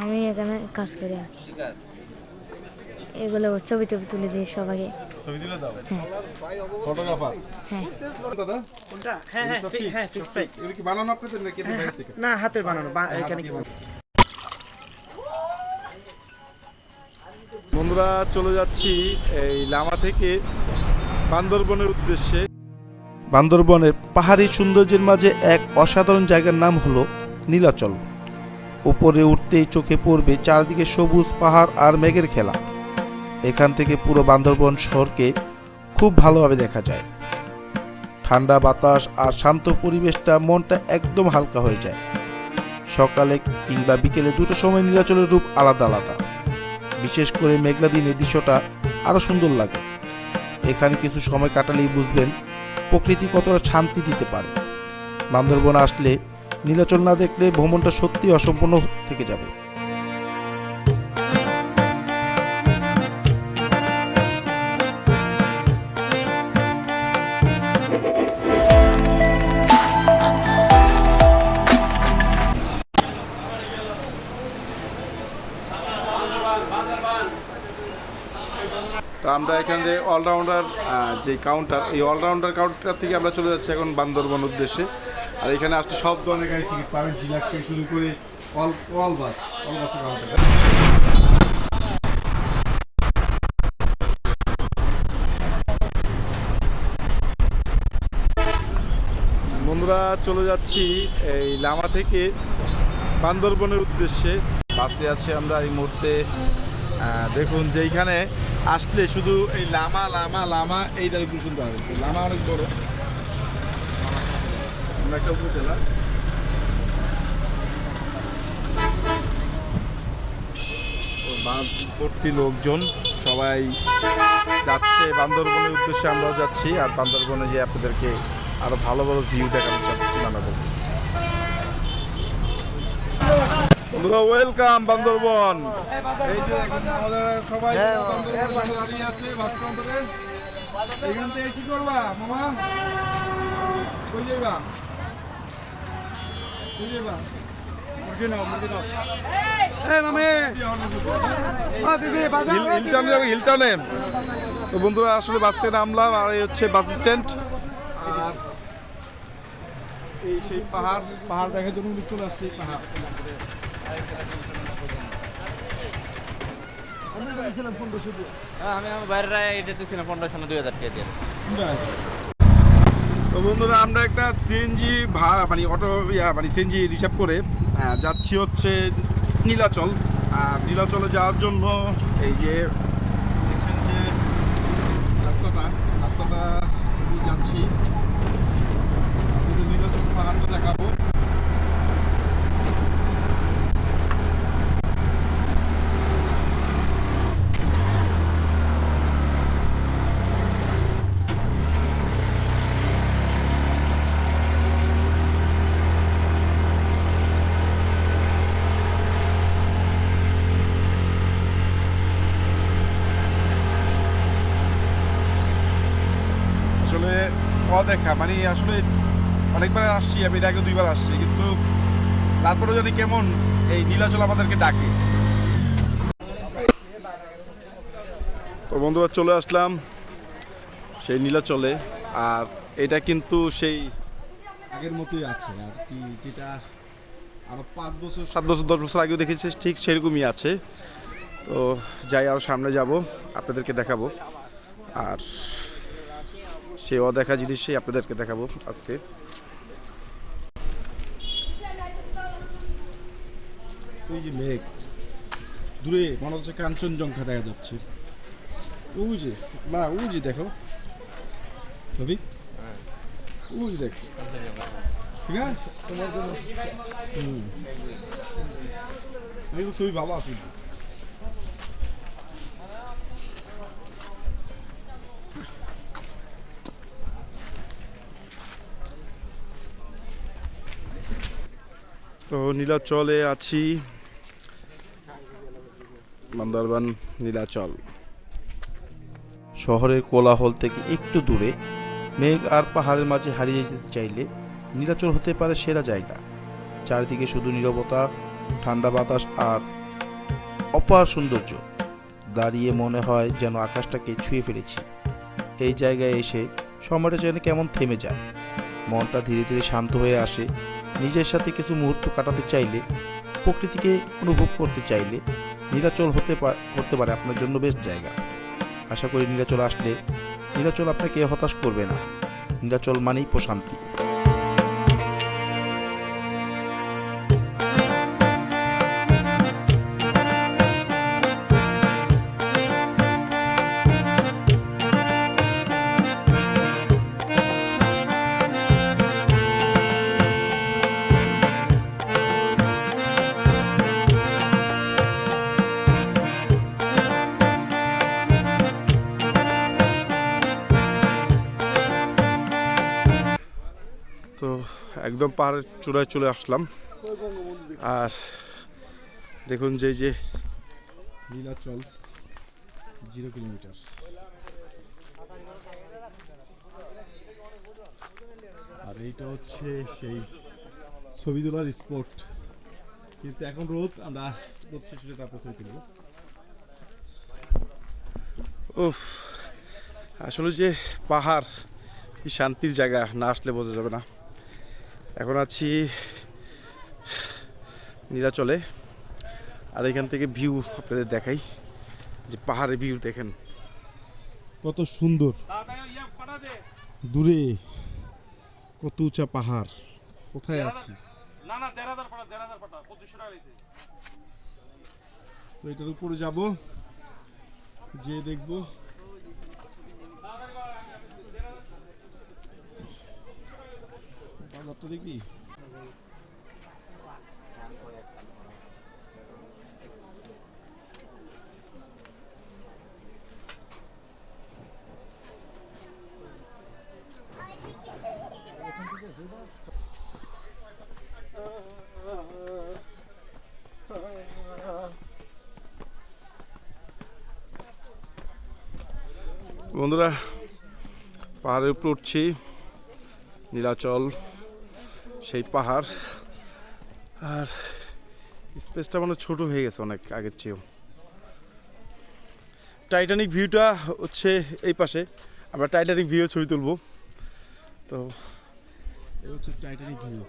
আমি এখানে কাজ করি আর কি এগুলো ছবি টবি তুলে দিই সবাইকে। ছবি তুলে দাও? হ্যাঁ। ফটোগ্রাফার হ্যাঁ। দাদা? কোনটা? হ্যাঁ হ্যাঁ? হ্যাঁ ফিক্স? প্রাইস কি বানানো আপনাদের নাকি বাইরে থেকে? না হাতের বানানো এখানে কিছু। বন্ধুরা চলে যাচ্ছি এই লামা থেকে বান্দরবনের উদ্দেশ্যে। বান্দরবনের পাহাড়ি সৌন্দর্যের মাঝে এক অসাধারণ জায়গার নাম হলো নীলাচল। উপরে উঠতেই চোখে পড়বে চারদিকে সবুজ পাহাড় আর মেঘের খেলা। এখান থেকে পুরো বান্দরবন শহরকে খুব ভালোভাবে দেখা যায়। ঠান্ডা বাতাস আর শান্ত পরিবেশটা মনটা একদম হালকা হয়ে যায়। সকালে কিংবা বিকেলে দুটো সময় নীলাচলের রূপ আলাদা আলাদা। বিশেষ করে মেঘলা দিনে দৃশ্যটা আরও সুন্দর লাগে। এখানে কিছু সময় কাটালেই বুঝবেন প্রকৃতি কতটা শান্তি দিতে পারে। বান্দরবন আসলে নীলাচল না দেখলে ভ্রমণটা সত্যি অসম্পূর্ণ থেকে যাবে। তো আমরা এখান থেকে অলরাউন্ডার যে কাউন্টার এই অলরাউন্ডার কাউন্টার থেকে আমরা চলে যাচ্ছি এখন বান্দরবন উদ্দেশ্যে। আর এখানে আসতে সব ধরনের গাড়ি টিকিট পাবেন ডিলাক্স থেকে শুরু করে all all bus all counter বন্ধুরা, চলে যাচ্ছি এই লামা থেকে বান্দরবনের উদ্দেশ্যে। বাসে আছে আমরা এই মুহূর্তে। দেখুন যে এইখানে আসলে শুধু এই লামা লামা লামা, এই দাঁড়িয়ে শুনতে হবে লামা অনেক বড়। একটা উপজেলা। বাস ভর্তি লোকজন সবাই যাচ্ছে বান্দরবনের উদ্দেশ্যে আমরাও যাচ্ছি। আর বান্দরবনে যে আপনাদেরকে আরও ভালো ভালো ভিউ দেখানো যাচ্ছে জানাব। বন্ধুরা ওয়েলকাম বান্দরবন। এই যে আমাদের সবাই বান্দরবনের দাঁড়িয়ে আছে বাস কাউন্টারে এখান থেকে কি করবা মামা? কই যাইবা কই যাইবা মুরগি নাও মুরগি নাও হিল- হিলটন তো বন্ধুরা আসলে বাস থেকে নামলাম আর এই হচ্ছে বাস স্ট্যান্ড। আর এই সেই পাহাড় পাহাড় দেখার জন্য কিন্তু চলে আসছে এই পাহাড়। আমি আমার বাইরে এটা দিচ্ছিলাম পনেরোশো দুই হাজার টাকা দিয়ে। তো বন্ধুরা, আমরা একটা সিএনজি ভা মানে অটো, ইয়া মানে সিএনজি রিসার্ভ করে যাচ্ছি হচ্ছে নীলাচল। আর নীলাচলে যাওয়ার জন্য এই যে দেখছেন যে রাস্তাটা রাস্তাটা যাচ্ছি। নীলাচল পাহাড়টা দেখাবো। আসলে অদেখা মানে আসলে অনেকবার আসছি আমি এর আগে দুইবার আসছি কিন্তু তারপরে জানি কেমন এই নীলাচল আমাদেরকে ডাকে। তো বন্ধুরা চলে আসলাম সেই নীলাচলে আর এটা কিন্তু সেই আগের মতোই আছে আর কি যেটা আরও পাঁচ বছর সাত বছর দশ বছর আগেও দেখেছি ঠিক সেরকমই আছে। তো যাই আরও সামনে যাব আপনাদেরকে দেখাবো। আর সেই অদেখা জিনিসই আপনাদেরকে দেখাবো আজকে। ওই যে মেঘ, দূরে মনে হচ্ছে কাঞ্চনজঙ্ঘা দেখা যাচ্ছে। ওই যে না ওই যে দেখো। রবি ওই যে দেখ। ঠিক আছে? তোমার ভালো আসবে তো নীলাচলে আছি। বান্দরবান নীলাচল। শহরের কোলাহল থেকে একটু দূরে, মেঘ আর পাহাড়ের মাঝে হারিয়ে যেতে চাইলে নীলাচল হতে পারে সেরা জায়গা। চারিদিকে শুধু নীরবতা, ঠান্ডা বাতাস আর অপার সৌন্দর্য। দাঁড়িয়ে মনে হয় যেন আকাশটাকে ছুঁয়ে ফেলেছি। এই জায়গায় এসে সময়টা যেন কেমন থেমে যায়। মনটা ধীরে ধীরে শান্ত হয়ে আসে। নিজের সাথে কিছু মুহূর্ত কাটাতে চাইলে, প্রকৃতিকে অনুভব করতে চাইলে নীলাচল হতে করতে পারে আপনার জন্য বেশ জায়গা। আশা করি নীলাচল আসলে নীলাচল আপনাকে হতাশ করবে না। নীলাচল মানেই প্রশান্তি। তো একদম পাহাড়ের চূড়ায় চলে আসলাম। আর দেখুন যে যে নীলাচল জিরো কিলোমিটার। আর এইটা হচ্ছে সেই ছবি তোলার স্পট। কিন্তু এখন রোদ আমরা রোদ শেষ হলে তারপর ছবি তুলব। উফ আসলে যে পাহাড় কি শান্তির জায়গা না আসলে বোঝা যাবে না। এখন আছি নীলাচলে। আর এখান থেকে ভিউ আপনাদের দেখাই যে পাহাড়ের ভিউ দেখেন। কত সুন্দর। দূরে কত উঁচা পাহাড়। কোথায় আছি? তো এটার উপরে যাব যে দেখব। বাজারটা দেখবি? বন্ধুরা পাহাড়ের উপরে উঠছি নীলাচল। সেই পাহাড়। আর স্পেসটা মানে ছোট হয়ে গেছে অনেক আগের চেয়েও। টাইটানিক ভিউটা হচ্ছে এই পাশে। আমরা টাইটানিক ভিউ ছবি তুলবো। তো এই হচ্ছে টাইটানিক ভিউ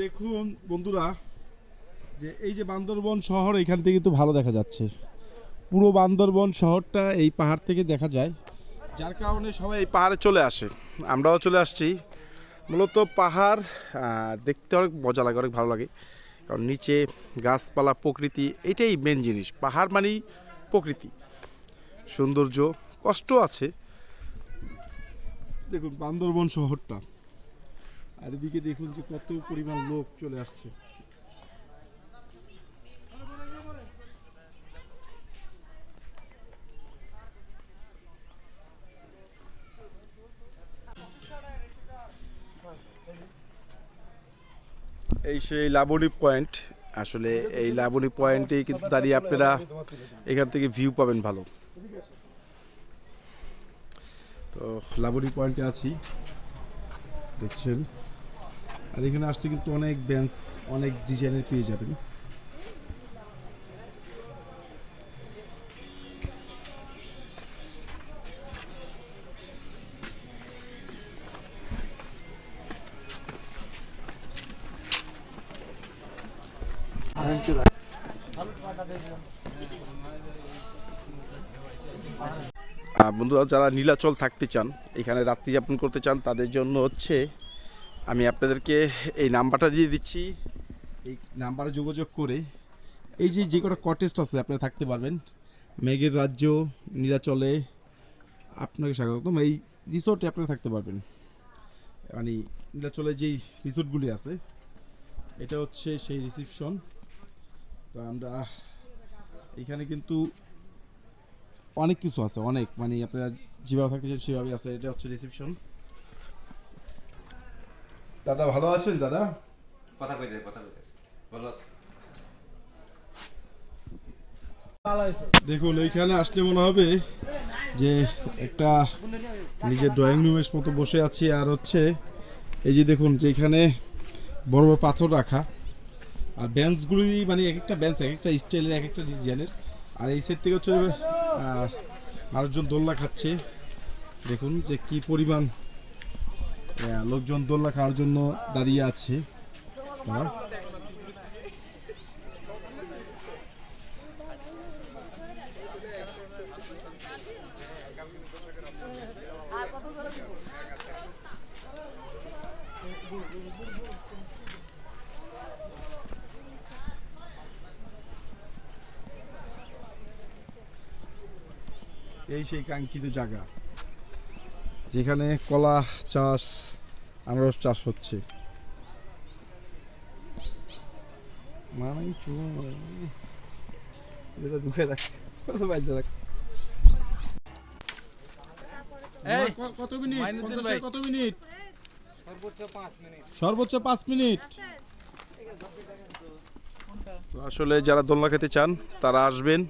দেখুন বন্ধুরা, যে এই যে বান্দরবন শহর, এখান থেকে কিন্তু ভালো দেখা যাচ্ছে। পুরো বান্দরবন শহরটা এই পাহাড় থেকে দেখা যায়, যার কারণে সবাই এই পাহাড়ে চলে আসে। আমরাও চলে আসছি। মূলত পাহাড় দেখতে অনেক মজা লাগে, অনেক ভালো লাগে। কারণ নিচে গাছপালা, প্রকৃতি, এটাই মেন জিনিস। পাহাড় মানেই প্রকৃতি। সৌন্দর্য কষ্ট আছে। দেখুন, বান্দরবন শহরটা। আর এদিকে দেখুন যে কত পরিমাণ লোক চলে আসছে। এই সেই লাবণী পয়েন্ট আসলে এই লাবণী পয়েন্টেই কিন্তু দাঁড়িয়ে আপনারা এখান থেকে ভিউ পাবেন ভালো। তো লাবণী পয়েন্টে আছি, দেখছেন। আর এখানে আসতে কিন্তু অনেক বেঞ্চ অনেক ডিজাইনের পেয়ে যাবেন। আহ, বন্ধুরা যারা নীলাচল থাকতে চান এখানে রাত্রি যাপন করতে চান তাদের জন্য হচ্ছে আমি আপনাদেরকে এই নাম্বারটা দিয়ে দিচ্ছি। এই নাম্বারে যোগাযোগ করে এই যে যে কটা কটেস্ট আছে আপনারা থাকতে পারবেন। মেঘের রাজ্য নীলাচলে আপনাকে স্বাগতম এই রিসোর্টে আপনারা থাকতে পারবেন। মানে নীলাচলে যেই রিসোর্টগুলি আছে এটা হচ্ছে সেই রিসিপশন তো আমরা এখানে কিন্তু অনেক কিছু আছে অনেক। মানে আপনারা যেভাবে থাকতে চান সেভাবে আছে। এটা হচ্ছে রিসেপশন দাদা ভালো আছেন দাদা? কথা কইতে কথা কইতে। বলো দেখুন এইখানে আসলে মনে হবে যে একটা নিজের ড্রয়িং রুমের মতো বসে আছি। আর হচ্ছে এই যে দেখুন যে এখানে বড় বড় পাথর রাখা। আর ব্যান্সগুলি মানে এক একটা ব্যান্স এক একটা স্টাইলের এক একটা ডিজাইনের আর এই সাইড থেকে হচ্ছে মানুষজন দোলনা খাচ্ছে। দেখুন যে কি পরিমাণ লোকজন দোল্লা খাওয়ার জন্য দাঁড়িয়ে আছে। তারা এই সেই কাঙ্ক্ষিত জায়গা যেখানে কলা চাষ আনারস চাষ হচ্ছে। মানে এটা দুঃখে রাখ কত রাখ। কত মিনিট? মাইনুদ্দিন পঞ্চাশের ভাই। কত মিনিট? সর্বোচ্চ পাঁচ মিনিট। আসলে যারা দোলনা খেতে চান তারা আসবেন।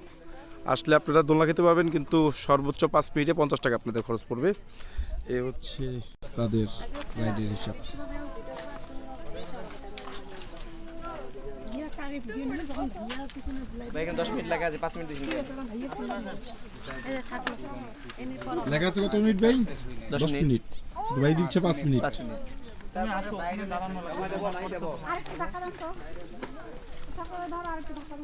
আসলে আপনারা দোলনা খেতে পারবেন কিন্তু সর্বোচ্চ পাঁচ মিনিটে পঞ্চাশ টাকা আপনাদের খরচ পড়বে। এ হচ্ছে তাদের রাইডের হিসাব। ভাই এখানে 10 মিনিট লাগে আছে 5 মিনিট দিন। লেখা আছে কত মিনিট ভাই? দশ মিনিট। ভাই দিচ্ছে পাঁচ মিনিট। আরেকটু টাকা দেন তো। সকালে ধর আরেকটু টাকা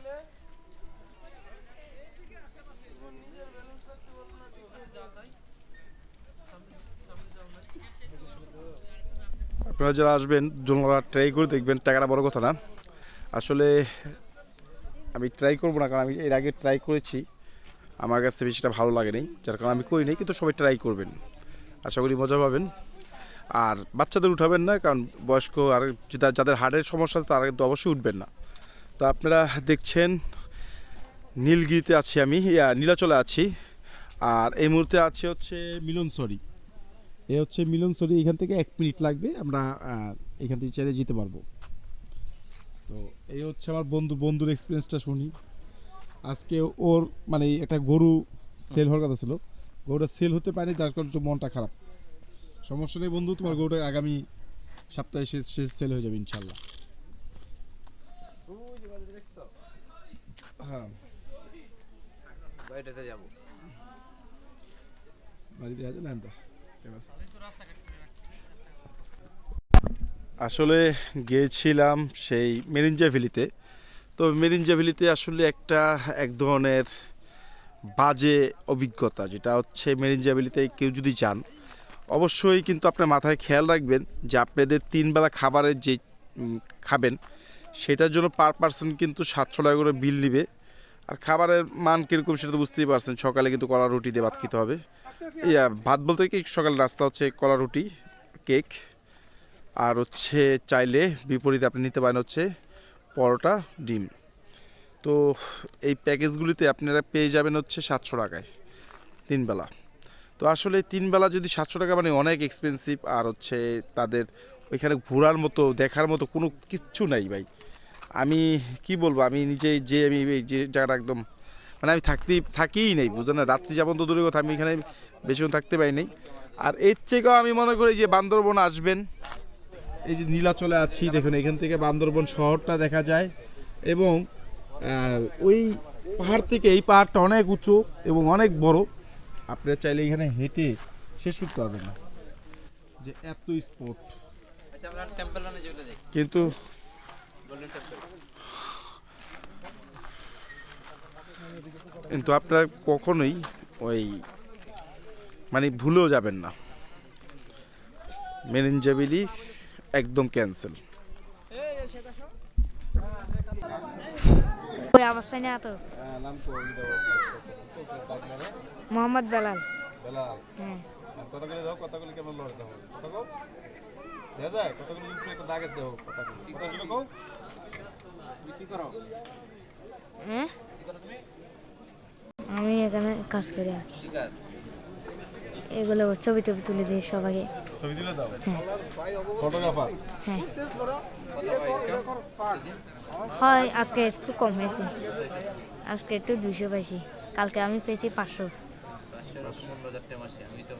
দিচ্ছেন আপনারা যারা আসবেন দোলনা ট্রাই করে দেখবেন, টাকাটা বড় কথা না। আসলে আমি ট্রাই করব না, কারণ আমি এর আগে ট্রাই করেছি। আমার কাছে বেশিটা ভালো লাগেনি যার কারণে আমি করি নাই, কিন্তু সবাই ট্রাই করবেন। আশা করি মজা পাবেন। আর বাচ্চাদের উঠাবেন না, কারণ বয়স্ক আর যাদের- হার্টের সমস্যা তারা কিন্তু অবশ্যই উঠবেন না। তো আপনারা দেখছেন নীলগিরিতে আছি আমি নীলাচলে আছি। আর এই মুহূর্তে আছে হচ্ছে মিলনসরি। এ হচ্ছে মিলনসরি, এখান থেকে এক মিনিট লাগবে, আমরা এখান থেকে চাইলে যেতে পারব। তো এই হচ্ছে আমার বন্ধু, বন্ধুর এক্সপিরিয়েন্সটা শুনি। আজকে ওর মানে একটা গরু সেল হওয়ার কথা ছিল। গরুটা সেল হতে পারেনি, তার কারণে মনটা খারাপ। সমস্যা নেই বন্ধু, তোমার গরুটা আগামী সপ্তাহে শেষ শেষ সেল হয়ে যাবে, ইনশাল্লাহ। হ্যাঁ। বাইরেতে যাব। বাড়িতে আছে না তো? আসলে গিয়েছিলাম সেই মেরিঞ্জা ভ্যালিতে তো মেরিঞ্জা ভ্যালিতে আসলে একটা এক ধরনের বাজে অভিজ্ঞতা যেটা হচ্ছে মেরিঞ্জা ভ্যালিতে কেউ যদি যান অবশ্যই কিন্তু আপনার মাথায় খেয়াল রাখবেন যে আপনাদের তিনবেলা খাবারের যে খাবেন সেটার জন্য পার পার্সন কিন্তু সাতশো টাকা করে বিল নিবে। আর খাবারের মান কীরকম সেটা তো বুঝতেই পারছেন। সকালে কিন্তু কলা রুটি দিয়ে ভাত খেতে হবে। ইয়া, ভাত বলতে কি, সকালে নাস্তা হচ্ছে কলা রুটি, কেক, আর হচ্ছে চাইলে বিপরীতে আপনি নিতে পারেন হচ্ছে পরোটা, ডিম। তো এই প্যাকেজগুলিতে আপনারা পেয়ে যাবেন হচ্ছে সাতশো টাকায় তিনবেলা। তো আসলে তিনবেলা যদি সাতশো টাকা মানে অনেক এক্সপেন্সিভ আর হচ্ছে তাদের ওইখানে ঘোরার মতো, দেখার মতো কোনো কিচ্ছু নাই ভাই। আমি কি বলব আমি নিজে যে আমি এই যে জায়গাটা একদম মানে আমি থাকতেই থাকিই নেই বুঝলেন না? রাত্রি যাপন তো দূরের কথা আমি এখানে বেশিক্ষণ থাকতে পারি নাই। আর এর থেকেও আমি মনে করি যে বান্দরবন আসবেন। এই যে নীলাচলে আছি দেখুন এখান থেকে বান্দরবন শহরটা দেখা যায় এবং ওই পাহাড় থেকে এই পাহাড়টা অনেক উঁচু এবং অনেক বড়। আপনারা চাইলে এখানে হেঁটে শেষ করতে পারবেন না। যে এত স্পট। আচ্ছা কিন্তু কিন্তু আপনারা কখনোই ওই মানে ভুলেও যাবেন না। মেরিনজাবিলি একদম ক্যান্সেল ওই অবস্থায় না তো মোহাম্মদ বেলাল। হ্যাঁ। কথাগুলি দাও কেমন লড়তে হবে দেখা যায় কথাগুলি একটু একটা দাগ আছে দাও কথাগুলি কথাগুলো কও কি? করো? হ্যাঁ? আমি এখানে কাজ করি আর কি এগুলো ছবি টবি তুলে দিই সবাইকে। ছবি তুলে দাও? ফটোগ্রাফার? হ্যাঁ। হয় আজকে একটু কম হয়েছে। আজকে একটু দুশো পাইছি। কালকে আমি পেয়েছি পাঁচশো। আমি তো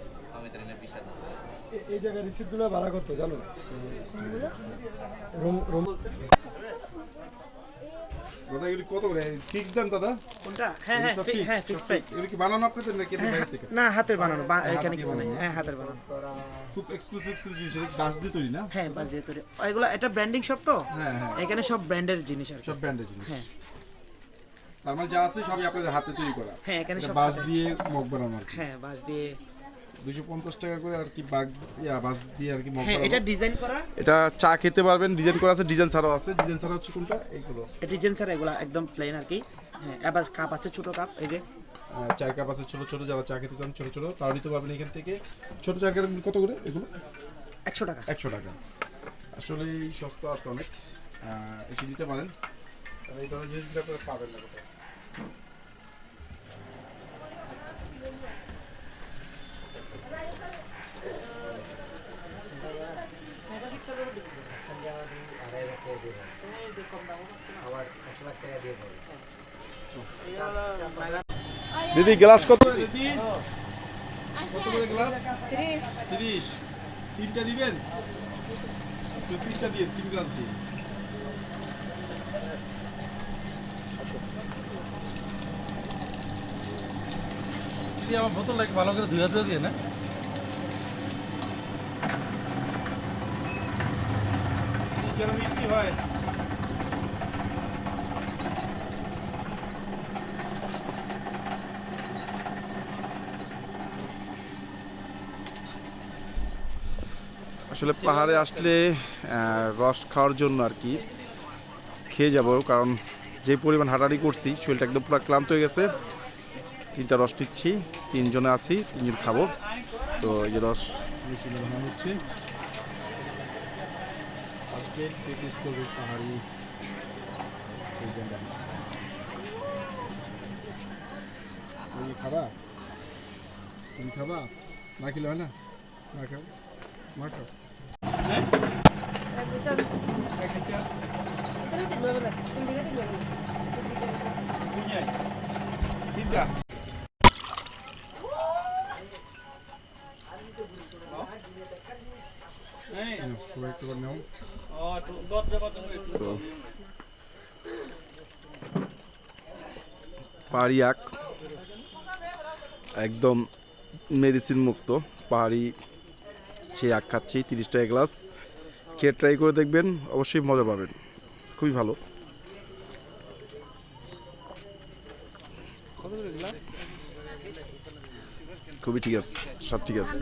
এই জায়গায় রিসিপ্টগুলো ভাড়া কত জানো? দাদা এগুলি কত করে? ফিক্স দেন দাদা? কোনটা? হ্যাঁ হ্যাঁ সব fi- fixed, হ্যাঁ ফিক্স প্রাইস এগুলি কি বানানো আপনাদের নাকি থেকে? না হাতের বানানো এখানে কিছু নেই। হ্যাঁ হাতের বানানো। খুব এক্সক্লুসিভ এক্সক্লুসিভ জিনিস বাস দিয়ে তৈরি না? হ্যাঁ বাস দিয়ে তৈরি। এগুলো এটা ব্র্যান্ডিং শপ তো? হ্যাঁ হ্যাঁ। এখানে সব ব্র্যান্ডের জিনিস আর সব ব্র্যান্ডের জিনিস। হ্যাঁ। তার মানে যা আছে সবই আপনাদের হাতে তৈরি করা। হ্যাঁ এখানে সব বাস দিয়ে মগ বানানো হ্যাঁ বাস দিয়ে দুশো পঞ্চাশ টাকা করে আর কি বাগ ইয়া বাস দিয়ে আর কি মগ হ্যাঁ এটা ডিজাইন করা? এটা চা খেতে পারবেন ডিজাইন করা আছে ডিজাইন ছাড়াও আছে। ডিজাইন ছাড়া হচ্ছে কোনটা? এইগুলো। ডিজাইন স্যার এগুলো একদম প্লেন আর কি। হ্যাঁ এবার কাপ আছে ছোট কাপ এই যে। আহ, চায়ের কাপ আছে ছোট ছোট যারা চা খেতে চান ছোট ছোট। তাও নিতে পারবেন এখান থেকে। ছোট চায়ের কাপ কত করে এগুলো? একশো টাকা। একশো টাকা। আসলে সস্তা আছে অনেক। এসে নিতে পারেন। এই ধরনের জিনিসগুলো আপনারা পাবেন না কোথাও। দিদি গ্লাস কত দিদি? কত গ্লাস তিরিশ। তিনটা দিবেন? তো তিনটা দিয়ে, তিন গ্লাস দিয়ে। দিদি, আমার বোতলটাকে ভালো করে ধুয়ে ধুয়ে দিয়ে না যেন মিষ্টি হয়। আসলে পাহাড়ে আসলে রস খাওয়ার জন্য আর কি খেয়ে যাব, কারণ যে পরিমাণ হাঁটাহাঁটি করছি, শরীরটা একদম পুরো ক্লান্ত হয়ে গেছে। তিনটা রস টিচ্ছি তিনজনে আছি, তিনজন খাব। তো এই যে রস হচ্ছে। খাবা? তুমি খাবা? না খেলে হয় না? না খাও? খাও। পাহাড়ি আখ একদম মেডিসিন মুক্ত পাহাড়ি সেই আখ খাচ্ছি তিরিশ টাকা গ্লাস। খেয়ে ট্রাই করে দেখবেন, অবশ্যই মজা পাবেন। খুবই ভালো। খুবই ঠিক আছে, সব ঠিক আছে।